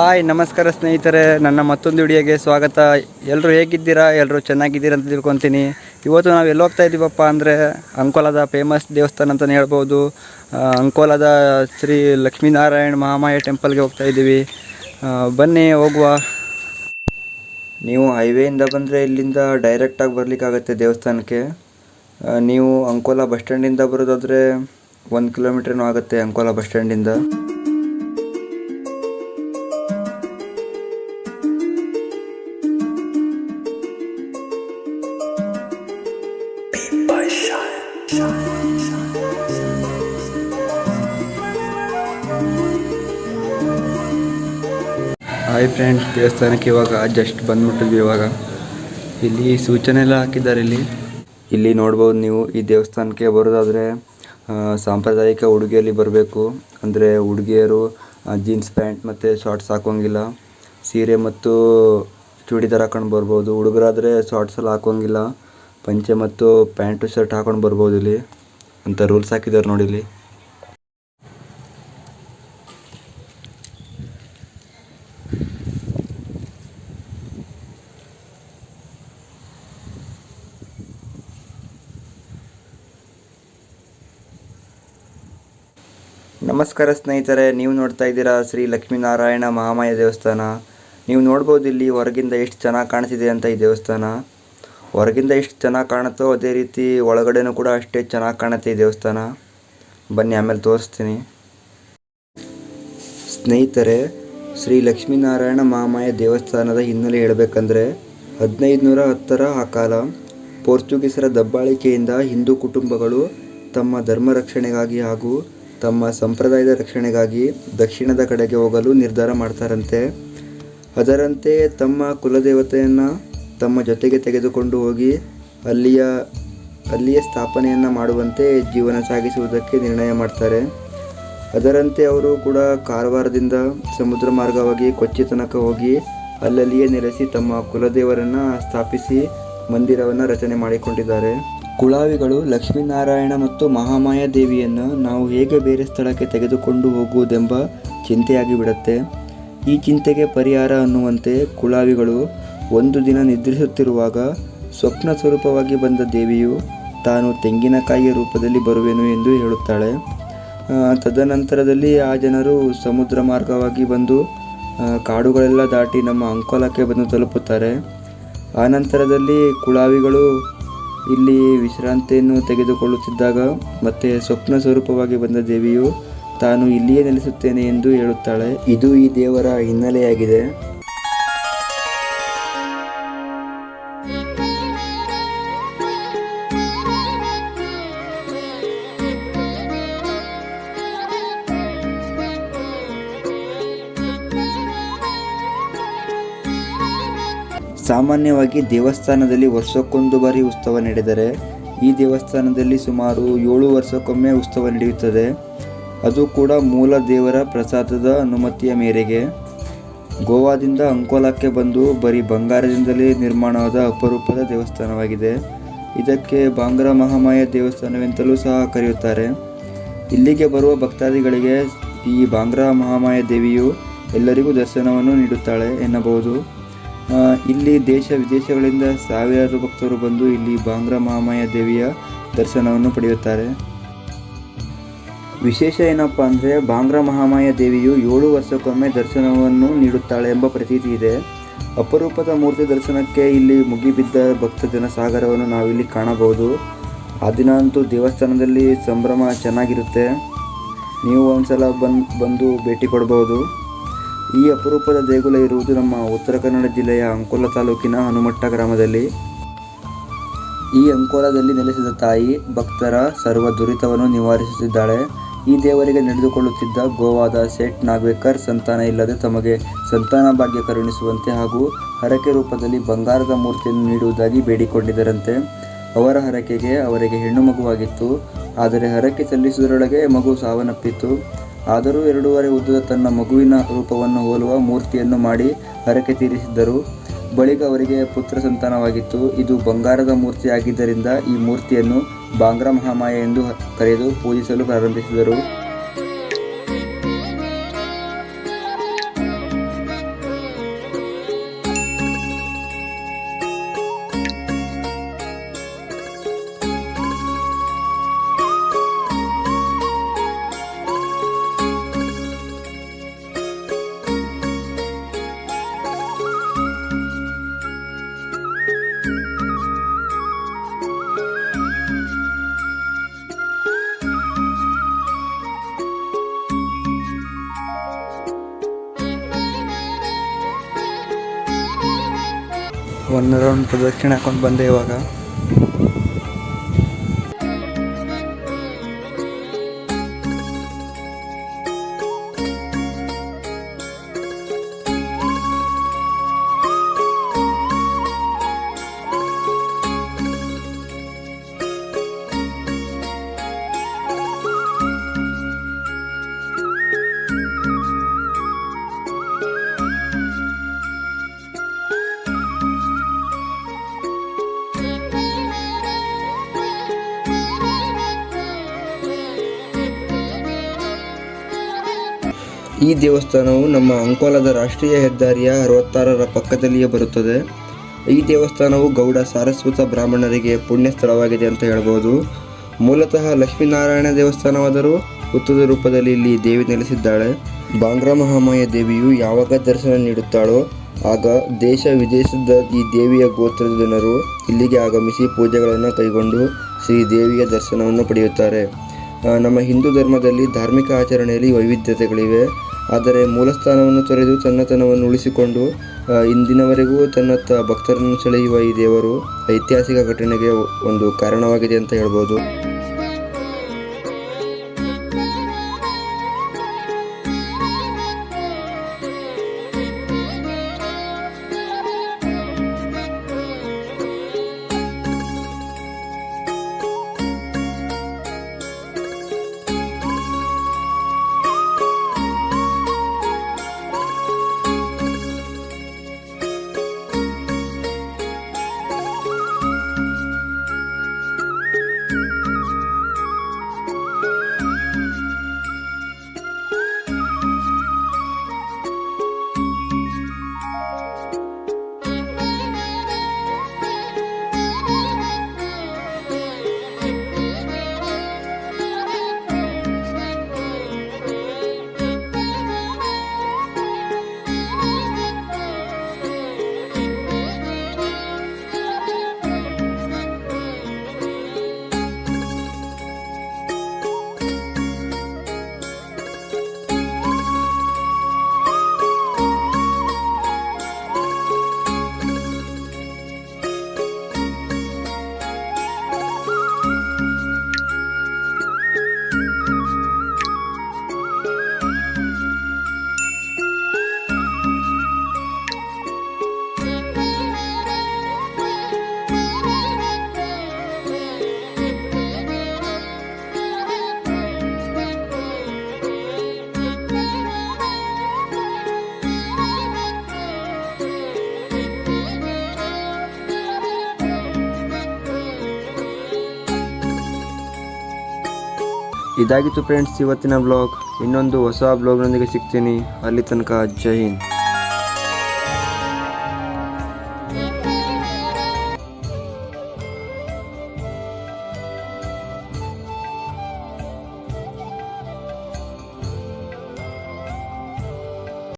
Hi, ನಮಸ್ಕಾರ ಸ್ನೇಹಿತರೆ. ನನ್ನ ಮತ್ತೊಂದು ವಿಡಿಯೋಗೆ ಸ್ವಾಗತ. ಎಲ್ಲರೂ ಹೇಗಿದ್ದೀರಾ? ಎಲ್ಲರೂ ಚೆನ್ನಾಗಿದ್ದೀರಾ ಅಂತ ತಿಳ್ಕೊತೀನಿ. ಇವತ್ತು ನಾವು ಎಲ್ಲಿ ಹೋಗ್ತಾ ಇದ್ದೀವಪ್ಪ ಅಂದರೆ ಅಂಕೋಲದ ಫೇಮಸ್ ದೇವಸ್ಥಾನ ಅಂತಲೇ ಹೇಳ್ಬೋದು. ಅಂಕೋಲಾದ ಶ್ರೀ ಲಕ್ಷ್ಮೀನಾರಾಯಣ ಮಹಾಮಾಯ ಟೆಂಪಲ್ಗೆ ಹೋಗ್ತಾ ಇದ್ದೀವಿ. ಬನ್ನಿ, ಹೋಗುವ. ನೀವು ಹೈವೇಯಿಂದ ಬಂದರೆ ಇಲ್ಲಿಂದ ಡೈರೆಕ್ಟಾಗಿ ಬರಲಿಕ್ಕಾಗತ್ತೆ ದೇವಸ್ಥಾನಕ್ಕೆ. ನೀವು ಅಂಕೋಲ ಬಸ್ ಸ್ಟ್ಯಾಂಡಿಂದ ಬರೋದಾದರೆ ಒಂದು ಕಿಲೋಮೀಟ್ರೇನೂ ಆಗುತ್ತೆ ಅಂಕೋಲ ಬಸ್ ಸ್ಟ್ಯಾಂಡಿಂದ ಹಾಯ್ ಫ್ರೆಂಡ್ಸ್ ದೇವಸ್ಥಾನಕ್ಕೆ ಇವಾಗ ಜಸ್ಟ್ ಬಂದ್ಬಿಟ್ಟಿದ್ವಿ ಇವಾಗ. ಇಲ್ಲಿ ಸೂಚನೆ ಎಲ್ಲ ಹಾಕಿದ್ದಾರೆ ಇಲ್ಲಿ. ಇಲ್ಲಿ ನೋಡ್ಬೋದು ನೀವು ಈ ದೇವಸ್ಥಾನಕ್ಕೆ ಬರೋದಾದರೆ ಸಾಂಪ್ರದಾಯಿಕ ಉಡುಗೆಯಲ್ಲಿ ಬರಬೇಕು. ಅಂದರೆ ಹುಡುಗಿಯರು ಜೀನ್ಸ್ ಪ್ಯಾಂಟ್ ಮತ್ತು ಶಾರ್ಟ್ಸ್ ಹಾಕೋಂಗಿಲ್ಲ. ಸೀರೆ ಮತ್ತು ಚೂಡಿದಾರ್ ಹಾಕೊಂಡು ಬರ್ಬೋದು. ಹುಡುಗರಾದರೆ ಶಾರ್ಟ್ಸ್ ಎಲ್ಲ ಹಾಕೋಂಗಿಲ್ಲ. ಪಂಚೆ ಮತ್ತು ಪ್ಯಾಂಟು ಶರ್ಟ್ ಹಾಕೊಂಡು ಬರ್ಬೋದು ಇಲ್ಲಿ. ಅಂತ ರೂಲ್ಸ್ ಹಾಕಿದ್ದಾರೆ ನೋಡಿ ಇಲ್ಲಿ. ನಮಸ್ಕಾರ ಸ್ನೇಹಿತರೆ, ನೀವು ನೋಡ್ತಾ ಇದ್ದೀರಾ ಶ್ರೀ ಲಕ್ಷ್ಮೀನಾರಾಯಣ ಮಹಾಮಾಯ ದೇವಸ್ಥಾನ. ನೀವು ನೋಡ್ಬೋದು ಇಲ್ಲಿ ಹೊರಗಿಂದ ಎಷ್ಟು ಚೆನ್ನಾಗಿ ಕಾಣಿಸಿದೆ ಅಂತ ಈ ದೇವಸ್ಥಾನ. ಹೊರಗಿಂದ ಎಷ್ಟು ಚೆನ್ನಾಗಿ ಕಾಣುತ್ತೋ ಅದೇ ರೀತಿ ಒಳಗಡೆನೂ ಕೂಡ ಅಷ್ಟೇ ಚೆನ್ನಾಗಿ ಕಾಣುತ್ತೆ ಈ ದೇವಸ್ಥಾನ. ಬನ್ನಿ, ಆಮೇಲೆ ತೋರಿಸ್ತೀನಿ. ಸ್ನೇಹಿತರೆ, ಶ್ರೀ ಲಕ್ಷ್ಮೀನಾರಾಯಣ ಮಹಾಮಾಯ ದೇವಸ್ಥಾನದ ಹಿನ್ನೆಲೆ ಹೇಳಬೇಕಂದ್ರೆ ಹದಿನೈದು ನೂರ ಹತ್ತರ ಆ ಕಾಲ ಪೋರ್ಚುಗೀಸರ ದಬ್ಬಾಳಿಕೆಯಿಂದ ಹಿಂದೂ ಕುಟುಂಬಗಳು ತಮ್ಮ ಧರ್ಮ ರಕ್ಷಣೆಗಾಗಿ ಹಾಗೂ ತಮ್ಮ ಸಂಪ್ರದಾಯದ ರಕ್ಷಣೆಗಾಗಿ ದಕ್ಷಿಣದ ಕಡೆಗೆ ಹೋಗಲು ನಿರ್ಧಾರ ಮಾಡ್ತಾರಂತೆ. ಅದರಂತೆ ತಮ್ಮ ಕುಲದೇವತೆಯನ್ನು ತಮ್ಮ ಜೊತೆಗೆ ತೆಗೆದುಕೊಂಡು ಹೋಗಿ ಅಲ್ಲಿಯ ಅಲ್ಲಿಯ ಸ್ಥಾಪನೆಯನ್ನು ಮಾಡುವಂತೆ ಜೀವನ ಸಾಗಿಸುವುದಕ್ಕೆ ನಿರ್ಣಯ ಮಾಡ್ತಾರೆ. ಅದರಂತೆ ಅವರು ಕೂಡ ಕಾರವಾರದಿಂದ ಸಮುದ್ರ ಮಾರ್ಗವಾಗಿ ಕೊಚ್ಚಿ ತನಕ ಹೋಗಿ ಅಲ್ಲಲ್ಲಿಯೇ ನೆಲೆಸಿ ತಮ್ಮ ಕುಲದೇವರನ್ನು ಸ್ಥಾಪಿಸಿ ಮಂದಿರವನ್ನು ರಚನೆ ಮಾಡಿಕೊಂಡಿದ್ದಾರೆ. ಕುಳಾವಿಗಳು ಲಕ್ಷ್ಮೀನಾರಾಯಣ ಮತ್ತು ಮಹಾಮಾಯ ದೇವಿಯನ್ನು ನಾವು ಹೇಗೆ ಬೇರೆ ಸ್ಥಳಕ್ಕೆ ತೆಗೆದುಕೊಂಡು ಹೋಗುವುದೆಂಬ ಚಿಂತೆಯಾಗಿ ಬಿಡುತ್ತೆ. ಈ ಚಿಂತೆಗೆ ಪರಿಹಾರ ಅನ್ನುವಂತೆ ಕುಳಾವಿಗಳು ಒಂದು ದಿನ ನಿದ್ರಿಸುತ್ತಿರುವಾಗ ಸ್ವಪ್ನ ಸ್ವರೂಪವಾಗಿ ಬಂದ ದೇವಿಯು ತಾನು ತೆಂಗಿನಕಾಯಿಯ ರೂಪದಲ್ಲಿ ಬರುವೆನು ಎಂದು ಹೇಳುತ್ತಾಳೆ. ತದನಂತರದಲ್ಲಿ ಆ ಜನರು ಸಮುದ್ರ ಮಾರ್ಗವಾಗಿ ಬಂದು ಕಾಡುಗಳೆಲ್ಲ ದಾಟಿ ನಮ್ಮ ಅಂಕೋಲಕ್ಕೆ ಬಂದು ತಲುಪುತ್ತಾರೆ. ಆ ನಂತರದಲ್ಲಿ ಕುಳಾವಿಗಳು ಇಲ್ಲಿ ವಿಶ್ರಾಂತಿಯನ್ನು ತೆಗೆದುಕೊಳ್ಳುತ್ತಿದ್ದಾಗ ಮತ್ತೆ ಸ್ವಪ್ನ ಸ್ವರೂಪವಾಗಿ ಬಂದ ದೇವಿಯು, ತಾನು ಇಲ್ಲಿಯೇ ನೆಲೆಸುತ್ತೇನೆ ಎಂದು ಹೇಳುತ್ತಾಳೆ. ಇದು ಈ ದೇವರ ಹಿನ್ನೆಲೆಯಾಗಿದೆ. ಸಾಮಾನ್ಯವಾಗಿ ದೇವಸ್ಥಾನದಲ್ಲಿ ವರ್ಷಕ್ಕೊಂದು ಬಾರಿ ಉತ್ಸವ ನಡೆದರೆ, ಈ ದೇವಸ್ಥಾನದಲ್ಲಿ ಸುಮಾರು ಏಳು ವರ್ಷಕ್ಕೊಮ್ಮೆ ಉತ್ಸವ ನಡೆಯುತ್ತದೆ. ಅದು ಕೂಡ ಮೂಲ ದೇವರ ಪ್ರಸಾದದ ಅನುಮತಿಯ ಮೇರೆಗೆ. ಗೋವಾದಿಂದ ಅಂಕೋಲಾಕ್ಕೆ ಬಂದು ಬರೀ ಬಂಗಾರದಿಂದಲೇ ನಿರ್ಮಾಣವಾದ ಅಪರೂಪದ ದೇವಸ್ಥಾನವಾಗಿದೆ. ಇದಕ್ಕೆ ಬಾಂಗ್ರ ಮಹಾಮಾಯ ದೇವಸ್ಥಾನವೆಂತಲೂ ಸಹ ಕರೆಯುತ್ತಾರೆ. ಇಲ್ಲಿಗೆ ಬರುವ ಭಕ್ತಾದಿಗಳಿಗೆ ಈ ಬಾಂಗ್ರಾ ಮಹಾಮಾಯ ದೇವಿಯು ಎಲ್ಲರಿಗೂ ದರ್ಶನವನ್ನು ನೀಡುತ್ತಾಳೆ ಎನ್ನಬಹುದು. ಇಲ್ಲಿ ದೇಶ ವಿದೇಶಗಳಿಂದ ಸಾವಿರಾರು ಭಕ್ತರು ಬಂದು ಇಲ್ಲಿ ಬಾಂಗ್ರಾ ಮಹಾಮಾಯ ದೇವಿಯ ದರ್ಶನವನ್ನು ಪಡೆಯುತ್ತಾರೆ. ವಿಶೇಷ ಏನಪ್ಪ ಅಂದರೆ ಬಾಂಗ್ರಾ ಮಹಾಮಾಯ ದೇವಿಯು ಏಳು ವರ್ಷಕ್ಕೊಮ್ಮೆ ದರ್ಶನವನ್ನು ನೀಡುತ್ತಾಳೆ ಎಂಬ ಪ್ರತೀತಿ ಇದೆ. ಅಪರೂಪದ ಮೂರ್ತಿ ದರ್ಶನಕ್ಕೆ ಇಲ್ಲಿ ಮುಗಿಬಿದ್ದ ಭಕ್ತ ಜನಸಾಗರವನ್ನು ನಾವಿಲ್ಲಿ ಕಾಣಬಹುದು. ಆ ದಿನ ಅಂತೂ ದೇವಸ್ಥಾನದಲ್ಲಿ ಸಂಭ್ರಮ ಚೆನ್ನಾಗಿರುತ್ತೆ. ನೀವು ಒಂದ್ಸಲ ಬಂದು ಬಂದು ಭೇಟಿ ಕೊಡಬಹುದು ಈ ಅಪರೂಪದ ದೇಗುಲ ಇರುವುದು ನಮ್ಮ ಉತ್ತರ ಕನ್ನಡ ಜಿಲ್ಲೆಯ ಅಂಕೋಲ ತಾಲೂಕಿನ ಹನುಮಟ್ಟ ಗ್ರಾಮದಲ್ಲಿ. ಈ ಅಂಕೋಲದಲ್ಲಿ ನೆಲೆಸಿದ ತಾಯಿ ಭಕ್ತರ ಸರ್ವ ದುರಿತವನ್ನು ನಿವಾರಿಸುತ್ತಿದ್ದಾಳೆ. ಈ ದೇವರಿಗೆ ನಡೆದುಕೊಳ್ಳುತ್ತಿದ್ದ ಗೋವಾದ ಸೇಟ್ ನಾಗ್ವೇಕರ್ ಸಂತಾನ ಇಲ್ಲದೆ ತಮಗೆ ಸಂತಾನ ಭಾಗ್ಯ ಕರುಣಿಸುವಂತೆ ಹಾಗೂ ಹರಕೆ ರೂಪದಲ್ಲಿ ಬಂಗಾರದ ಮೂರ್ತಿಯನ್ನು ನೀಡುವುದಾಗಿ ಬೇಡಿಕೊಂಡಿದ್ದರಂತೆ. ಅವರ ಹರಕೆಗೆ ಅವರಿಗೆ ಹೆಣ್ಣು ಮಗುವಾಗಿತ್ತು. ಆದರೆ ಹರಕೆ ಸಲ್ಲಿಸುವುದರೊಳಗೆ ಮಗು ಸಾವನ್ನಪ್ಪಿತ್ತು. ಆದರೂ ಎರಡೂವರೆ ಉದ್ದದ ತನ್ನ ಮಗುವಿನ ರೂಪವನ್ನು ಹೋಲುವ ಮೂರ್ತಿಯನ್ನು ಮಾಡಿ ಹರಕೆ ತೀರಿಸಿದ್ದರು. ಬಳಿಕ ಅವರಿಗೆ ಪುತ್ರ ಸಂತಾನವಾಗಿತ್ತು. ಇದು ಬಂಗಾರದ ಮೂರ್ತಿಯಾಗಿದ್ದರಿಂದ ಈ ಮೂರ್ತಿಯನ್ನು ಬಾಂಗ್ರಾ ಮಹಾಮಾಯ ಎಂದು ಕರೆದು ಪೂಜಿಸಲು ಪ್ರಾರಂಭಿಸಿದರು. ಒಂದು ರೌಂಡ್ ಪ್ರದಕ್ಷಿಣೆ ಹಾಕೊಂಡು ಬಂದೆ ಇವಾಗ. ಈ ದೇವಸ್ಥಾನವು ನಮ್ಮ ಅಂಕೋಲದ ರಾಷ್ಟ್ರೀಯ ಹೆದ್ದಾರಿಯ ಅರವತ್ತಾರರ ಪಕ್ಕದಲ್ಲಿಯೇ ಬರುತ್ತದೆ. ಈ ದೇವಸ್ಥಾನವು ಗೌಡ ಸಾರಸ್ವತ ಬ್ರಾಹ್ಮಣರಿಗೆ ಪುಣ್ಯ ಸ್ಥಳವಾಗಿದೆ ಅಂತ ಹೇಳ್ಬೋದು. ಮೂಲತಃ ಲಕ್ಷ್ಮೀನಾರಾಯಣ ದೇವಸ್ಥಾನವಾದರೂ ಹುತ್ತದ ರೂಪದಲ್ಲಿ ಇಲ್ಲಿ ದೇವಿ ನೆಲೆಸಿದ್ದಾಳೆ. ಬಾಂಗ್ರಾ ಮಹಾಮಯ ದೇವಿಯು ಯಾವಾಗ ದರ್ಶನ ನೀಡುತ್ತಾಳೋ, ಆಗ ದೇಶ ವಿದೇಶದ ಈ ದೇವಿಯ ಗೋತ್ರದ ಜನರು ಇಲ್ಲಿಗೆ ಆಗಮಿಸಿ ಪೂಜೆಗಳನ್ನು ಕೈಗೊಂಡು ಶ್ರೀ ದೇವಿಯ ದರ್ಶನವನ್ನು ಪಡೆಯುತ್ತಾರೆ. ನಮ್ಮ ಹಿಂದೂ ಧರ್ಮದಲ್ಲಿ ಧಾರ್ಮಿಕ ಆಚರಣೆಯಲ್ಲಿ ವೈವಿಧ್ಯತೆಗಳಿವೆ. ಆದರೆ ಮೂಲಸ್ಥಾನವನ್ನು ತೊರೆದು ತನ್ನತನವನ್ನು ಉಳಿಸಿಕೊಂಡು ಇಂದಿನವರೆಗೂ ತನ್ನ ಭಕ್ತರನ್ನು ಸೆಳೆಯುವ ಈ ದೇವರು ಐತಿಹಾಸಿಕ ಘಟನೆಗೆ ಒಂದು ಕಾರಣವಾಗಿದೆ ಅಂತ ಹೇಳ್ಬೋದು. ಇದಾಗಿತ್ತು ಫ್ರೆಂಡ್ಸ್ ಇವತ್ತಿನ ಬ್ಲಾಗ್ ಇನ್ನೊಂದು ಹೊಸ ಬ್ಲಾಗ್ನೊಂದಿಗೆ ಸಿಗ್ತೀನಿ. ಅಲ್ಲಿ ತನಕ ಜೈ ಹಿಂದ್.